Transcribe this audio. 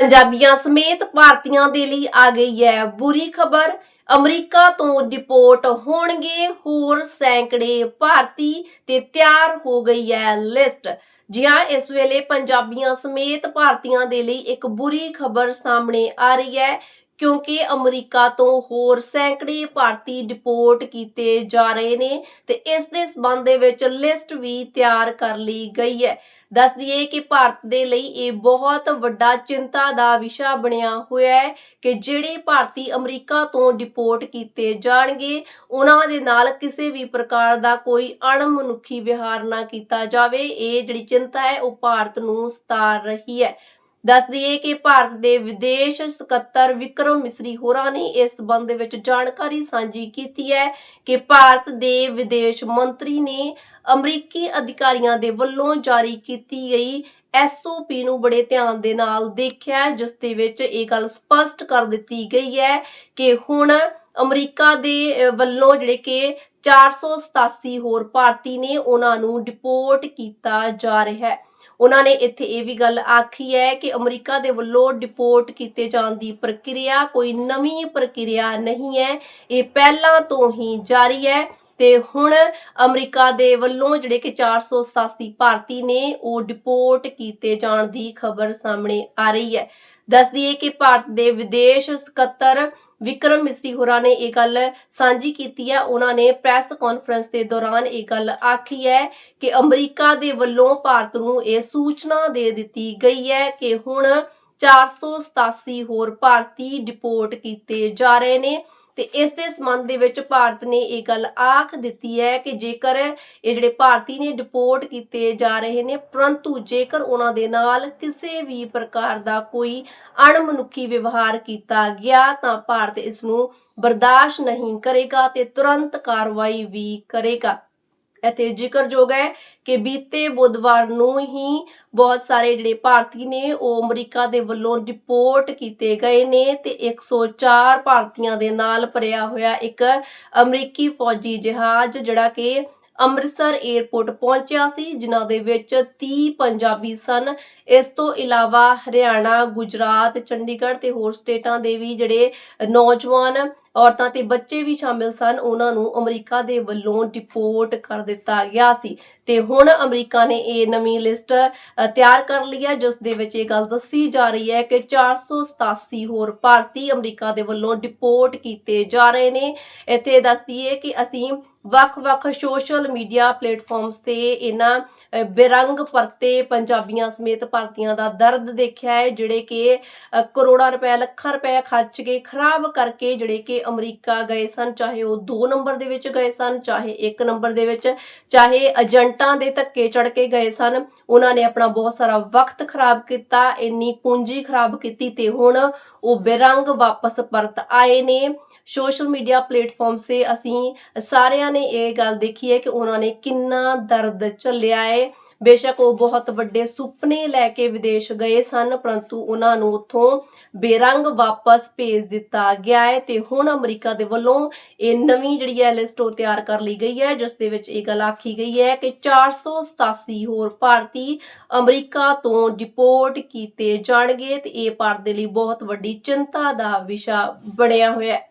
ਪੰਜਾਬੀਆਂ ਸਮੇਤ ਭਾਰਤੀਆਂ ਦੇ ਲਈ ਆ ਗਈ ਹੈ। ਬੁਰੀ ਖਬਰ, ਅਮਰੀਕਾ ਤੋਂ ਡਿਪੋਰਟ ਹੋਣਗੇ, ਹੋਰ ਸੈਂਕੜੇ ਭਾਰਤੀ ਤੇ ਤਿਆਰ ਹੋ ਗਈ ਹੈ ਲਿਸਟ। ਜੀ ਹਾਂ ਇਸ ਵੇਲੇ ਪੰਜਾਬੀਆਂ ਸਮੇਤ ਭਾਰਤੀਆਂ ਦੇ ਲਈ ਇੱਕ ਬੁਰੀ ਖਬਰ ਸਾਹਮਣੇ ਆ ਰਹੀ ਹੈ ਕਿਉਂਕਿ ਅਮਰੀਕਾ ਤੋਂ ਹੋਰ ਸੈਂਕੜੇ ਭਾਰਤੀ ਡਿਪੋਰਟ ਕੀਤੇ ਜਾ ਰਹੇ ਨੇ ਤੇ ਇਸ ਦੇ ਸਬੰਧ ਦੇ ਵਿੱਚ ਲਿਸਟ ਵੀ ਤਿਆਰ ਕਰ ਲਈ ਗਈ ਹੈ। ਦੱਸ ਦਈਏ ਕਿ ਭਾਰਤ ਦੇ ਲਈ ਇਹ ਬਹੁਤ ਵੱਡਾ ਚਿੰਤਾ ਦਾ ਵਿਸ਼ਾ ਬਣਿਆ ਹੋਇਆ ਹੈ ਕਿ ਜਿਹੜੇ ਭਾਰਤੀ ਅਮਰੀਕਾ ਤੋਂ ਡਿਪੋਰਟ ਕੀਤੇ ਜਾਣਗੇ, ਉਹਨਾਂ ਦੇ ਨਾਲ ਕਿਸੇ ਵੀ ਪ੍ਰਕਾਰ ਦਾ ਕੋਈ ਅਣਮਨੁੱਖੀ ਵਿਹਾਰ ਨਾ ਕੀਤਾ ਜਾਵੇ। ਇਹ ਜਿਹੜੀ ਚਿੰਤਾ ਹੈ, ਉਹ ਭਾਰਤ ਨੂੰ ਸਤਾਰ ਰਹੀ ਹੈ। ਦੱਸ ਦਈਏ ਕਿ ਭਾਰਤ ਦੇ ਵਿਦੇਸ਼ ਸਕੱਤਰ ਵਿਕਰਮ ਮਿਸਰੀ ਹੋਰਾਂ ਨੇ ਇਸ ਸੰਬੰਧ ਵਿੱਚ ਜਾਣਕਾਰੀ ਸਾਂਝੀ ਕੀਤੀ ਹੈ ਕਿ ਭਾਰਤ ਦੇ ਵਿਦੇਸ਼ ਮੰਤਰੀ ਨੇ ਅਮਰੀਕੀ ਅਧਿਕਾਰੀਆਂ ਦੇ ਵੱਲੋਂ ਜਾਰੀ ਕੀਤੀ ਗਈ ਐਸਓਪੀ ਨੂੰ ਬੜੇ ਧਿਆਨ ਦੇ ਨਾਲ ਦੇਖਿਆ ਜਿਸ ਦੇ ਵਿੱਚ ਇਹ ਗੱਲ ਸਪਸ਼ਟ ਕਰ ਦਿੱਤੀ ਗਈ ਹੈ ਕਿ ਹੁਣ ਅਮਰੀਕਾ ਦੇ ਵੱਲੋਂ ਜਿਹੜੇ ਕਿ 487 ਹੋਰ ਭਾਰਤੀ ਨੇ ਉਹਨਾਂ ਨੂੰ ਡਿਪੋਰਟ ਕੀਤਾ ਜਾ ਰਿਹਾ ਹੈ। ਉਹਨਾਂ ਨੇ ਇੱਥੇ ਇਹ ਵੀ ਗੱਲ ਆਖੀ ਹੈ ਕਿ ਅਮਰੀਕਾ ਦੇ ਵੱਲੋਂ ਡਿਪੋਰਟ ਕੀਤੇ ਜਾਣ ਦੀ ਪ੍ਰਕਿਰਿਆ ਕੋਈ ਨਵੀਂ ਪ੍ਰਕਿਰਿਆ ਨਹੀਂ ਹੈ। ਇਹ ਪਹਿਲਾਂ ਤੋਂ ਹੀ ਜਾਰੀ ਹੈ ਤੇ ਹੁਣ ਅਮਰੀਕਾ ਦੇ ਵੱਲੋਂ ਜਿਹੜੇ ਕਿ 487 ਭਾਰਤੀ ਨੇ ਉਹ ਡਿਪੋਰਟ ਕੀਤੇ ਜਾਣ ਦੀ ਖਬਰ ਸਾਹਮਣੇ ਆ ਰਹੀ ਹੈ। ਦੱਸ ਦਈਏ ਕਿ ਭਾਰਤ ਦੇ ਵਿਦੇਸ਼ ਸਕੱਤਰ ਵਿਕਰਮ ਮਿਸਰੀ ਹੋਰਾਂ ਨੇ ਇਹ ਗੱਲ ਸਾਂਝੀ ਕੀਤੀ ਹੈ। ਉਹਨਾਂ ਨੇ ਪ੍ਰੈਸ ਕਾਨਫਰੰਸ ਦੇ ਦੌਰਾਨ ਇਹ ਗੱਲ ਆਖੀ ਹੈ ਕਿ ਅਮਰੀਕਾ ਦੇ ਵੱਲੋਂ ਭਾਰਤ ਨੂੰ ਇਹ ਸੂਚਨਾ ਦੇ ਦਿੱਤੀ ਗਈ ਹੈ ਕਿ ਹੁਣ 487 ਹੋਰ ਭਾਰਤੀ ਡਿਪੋਰਟ ਕੀਤੇ ਜਾ ਰਹੇ ਨੇ। ਤੇ ਇਸ ਦੇ ਸੰਬੰਧ ਦੇ ਵਿੱਚ ਭਾਰਤ ਨੇ ਇਹ ਗੱਲ ਆਖ ਦਿੱਤੀ ਹੈ ਕਿ ਜੇਕਰ ਇਹ ਜਿਹੜੇ ਭਾਰਤੀ ਨੇ ਡਿਪੋਰਟ ਕੀਤੇ ਜਾ ਰਹੇ ਨੇ, ਪਰੰਤੂ ਜੇਕਰ ਉਹਨਾਂ ਦੇ ਨਾਲ ਕਿਸੇ ਵੀ ਪ੍ਰਕਾਰ ਦਾ ਕੋਈ ਅਣਮਨੁੱਖੀ ਵਿਵਹਾਰ ਕੀਤਾ ਗਿਆ, ਤਾਂ ਭਾਰਤ ਇਸ ਨੂੰ ਬਰਦਾਸ਼ਤ ਨਹੀਂ ਕਰੇਗਾ ਤੇ ਤੁਰੰਤ ਕਾਰਵਾਈ ਵੀ ਕਰੇਗਾ। ਇੱਥੇ ਜ਼ਿਕਰਯੋਗ ਹੈ ਕਿ ਬੀਤੇ ਬੁੱਧਵਾਰ ਨੂੰ ਹੀ ਬਹੁਤ ਸਾਰੇ ਜਿਹੜੇ ਭਾਰਤੀ ਨੇ ਉਹ ਅਮਰੀਕਾ ਦੇ ਵੱਲੋਂ ਡਿਪੋਰਟ ਕੀਤੇ ਗਏ ਨੇ ਤੇ 104 ਭਾਰਤੀਆਂ ਦੇ ਨਾਲ ਭਰਿਆ ਹੋਇਆ ਇੱਕ ਅਮਰੀਕੀ ਫੌਜੀ ਜਹਾਜ਼ ਜਿਹੜਾ ਕਿ ਅੰਮ੍ਰਿਤਸਰ 에ਅਰਪੋਰਟ ਪਹੁੰਚਿਆ ਸੀ, ਜਿਨ੍ਹਾਂ ਦੇ ਵਿੱਚ 30 ਪੰਜਾਬੀ ਸਨ। ਇਸ ਤੋਂ ਇਲਾਵਾ ਹਰਿਆਣਾ, ਗੁਜਰਾਤ, ਚੰਡੀਗੜ੍ਹ ਤੇ ਹੋਰ ਸਟੇਟਾਂ ਦੇ ਵੀ ਜਿਹੜੇ ਨੌਜਵਾਨ ਔਰਤਾਂ ਤੇ ਬੱਚੇ ਵੀ ਸ਼ਾਮਿਲ ਸਨ। ਉਹਨਾਂ ਨੂੰ ਅਮਰੀਕਾ ਦੇ ਵੱਲੋਂ ਡਿਪੋਰਟ ਕਰ ਦਿੱਤਾ ਗਿਆ ਸੀ। ਤੇ ਹੁਣ ਅਮਰੀਕਾ ਨੇ ਇਹ ਨਵੀਂ ਲਿਸਟ ਤਿਆਰ ਕਰ ਲਈ ਹੈ। ਜਿਸ ਦੇ ਵਿੱਚ ਇਹ ਗੱਲ ਦੱਸੀ ਜਾ ਰਹੀ ਹੈ ਕਿ 487 ਹੋਰ ਭਾਰਤੀ ਅਮਰੀਕਾ ਦੇ ਵੱਲੋਂ ਡਿਪੋਰਟ ਕੀਤੇ ਜਾ ਰਹੇ ਨੇ। ਇੱਥੇ ਦੱਸਦੀ ਹੈ ਕਿ ਅਸੀਂ ਵੱਖ-ਵੱਖ ਸੋਸ਼ਲ ਮੀਡੀਆ ਪਲੇਟਫਾਰਮਸ ਤੇ ਇਹਨਾਂ ਬੇਰੰਗ ਪਰਤੇ ਪੰਜਾਬੀਆਂ ਸਮੇਤ ਭਾਰਤੀਆਂ ਦਾ ਦਰਦ ਦੇਖਿਆ ਹੈ, ਜਿਹੜੇ ਕਿ ਕਰੋੜਾਂ ਰੁਪਏ, ਲੱਖਾਂ ਰੁਪਏ ਖਰਚ ਕੇ ਖਰਾਬ ਕਰਕੇ ਜਿਹੜੇ ਕਿ ਅਮਰੀਕਾ ਗਏ ਸਨ, ਚਾਹੇ ਉਹ 2 ਨੰਬਰ ਦੇ ਵਿੱਚ ਗਏ ਸਨ, ਚਾਹੇ 1 ਨੰਬਰ ਦੇ ਵਿੱਚ, ਚਾਹੇ ਏਜੰਟਾਂ ਦੇ ਧੱਕੇ ਚੜ ਕੇ ਗਏ ਸਨ, ਉਹਨਾਂ ਨੇ ਆਪਣਾ ਬਹੁਤ ਸਾਰਾ ਵਕਤ ਖਰਾਬ ਕੀਤਾ, ਇੰਨੀ ਪੂੰਜੀ ਖਰਾਬ ਕੀਤੀ ਤੇ ਹੁਣ ਉਹ ਬੇਰੰਗ ਵਾਪਸ ਪਰਤ ਆਏ ਨੇ। ਸੋਸ਼ਲ ਮੀਡੀਆ ਪਲੇਟਫਾਰਮ ਤੇ ਅਸੀਂ ਸਾਰਿਆਂ ਨੇ ਇਹ ਗੱਲ ਦੇਖੀ ਹੈ ਕਿ ਉਹਨਾਂ ਨੇ ਕਿੰਨਾ ਦਰਦ ਚੱਲਿਆ ਹੈ। ਬੇਸ਼ੱਕ ਉਹ ਬਹੁਤ ਵੱਡੇ ਸੁਪਨੇ ਲੈ ਕੇ ਵਿਦੇਸ਼ ਗਏ ਸਨ, ਪਰੰਤੂ ਉਹਨਾਂ ਨੂੰ ਉੱਥੋਂ ਬੇਰੰਗ ਵਾਪਸ ਭੇਜ ਦਿੱਤਾ ਗਿਆ ਹੈ ਤੇ ਹੁਣ ਅਮਰੀਕਾ ਦੇ ਵੱਲੋਂ ਇਹ ਨਵੀਂ ਜਿਹੜੀ ਹੈ ਲਿਸਟ ਉਹ ਤਿਆਰ ਕਰ ਲਈ ਗਈ ਹੈ, ਜਿਸ ਦੇ ਵਿੱਚ ਇਹ ਗੱਲ ਆਖੀ ਗਈ ਹੈ ਕਿ 487 ਹੋਰ ਭਾਰਤੀ ਅਮਰੀਕਾ ਤੋਂ ਡਿਪੋਰਟ ਕੀਤੇ ਜਾਣਗੇ ਤੇ ਇਹ ਭਾਰਤ ਦੇ ਲਈ ਬਹੁਤ ਵੱਡੀ ਚਿੰਤਾ ਦਾ ਵਿਸ਼ਾ ਬਣਿਆ ਹੋਇਆ ਹੈ।